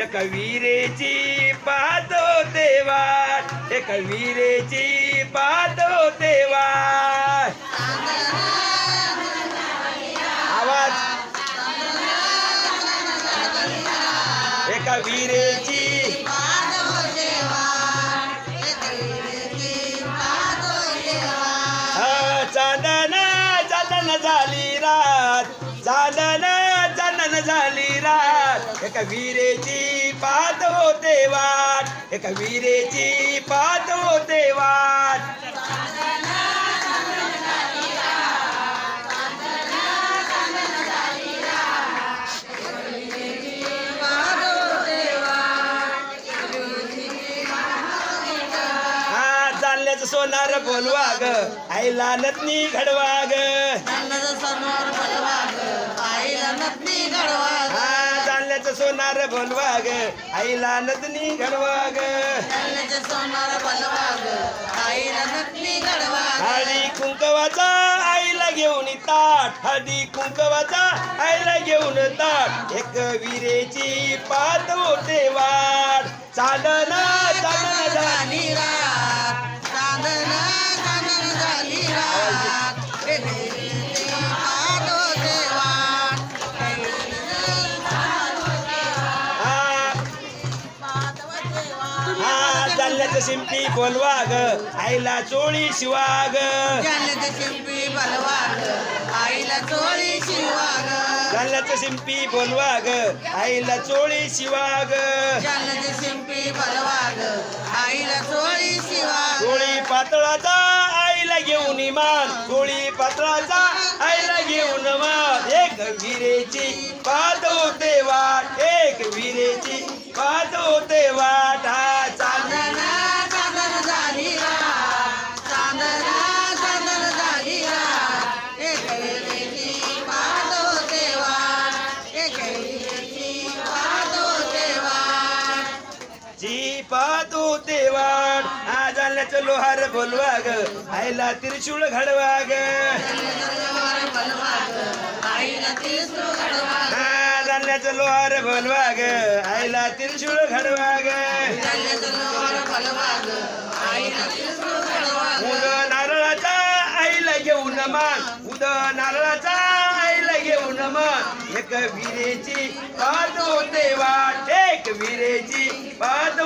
एक वीरेची पाहतो देवा एक वीरेची पाहतो देवा. आवाज. एका वीरेची एका विरेची पाहत होते वाट. एका विरेची पाहत होते वाट. हा चालल्याचं सोनार बोलवा ग आईला नतनी घडवा ग हा चालल्याचं सोनार बोलवा ग आईला नतनी घडवा ग हळदी कुंकवाचा आईला घेऊन ताट हळदी कुंकवाचा आईला घेऊन ताट. एक विरेची पात होते वाट चांदन हा चालल्याचं शिंपी बोलवा ग आईला चोळी शिवा ग शिंपी बलवाग आईला चोळी शिवाग. चालल्याचं शिंपी बोलवा ग आईला चोळी शिवा ग जालन्याचे शिंपी बलवाग आईला चोळी शिवाग. चोळी पातळाचा आईला घेऊन मान चोळी पातळाचा आईला घेऊन मान. एक विरेची पाद होते वाट पाहतो जी पाद हा लोहार बोलवा ग आईला त्रिशूळ घडवा ग आईला घडवाग लोहार बोलवा ग आईला त्रिशूळ घडवा ग आईला घडवाग. उद नारळाचा आईला घेऊन मान. उद नारळाचा मान एक विरेची पाद होते वाट एक विरेची पाद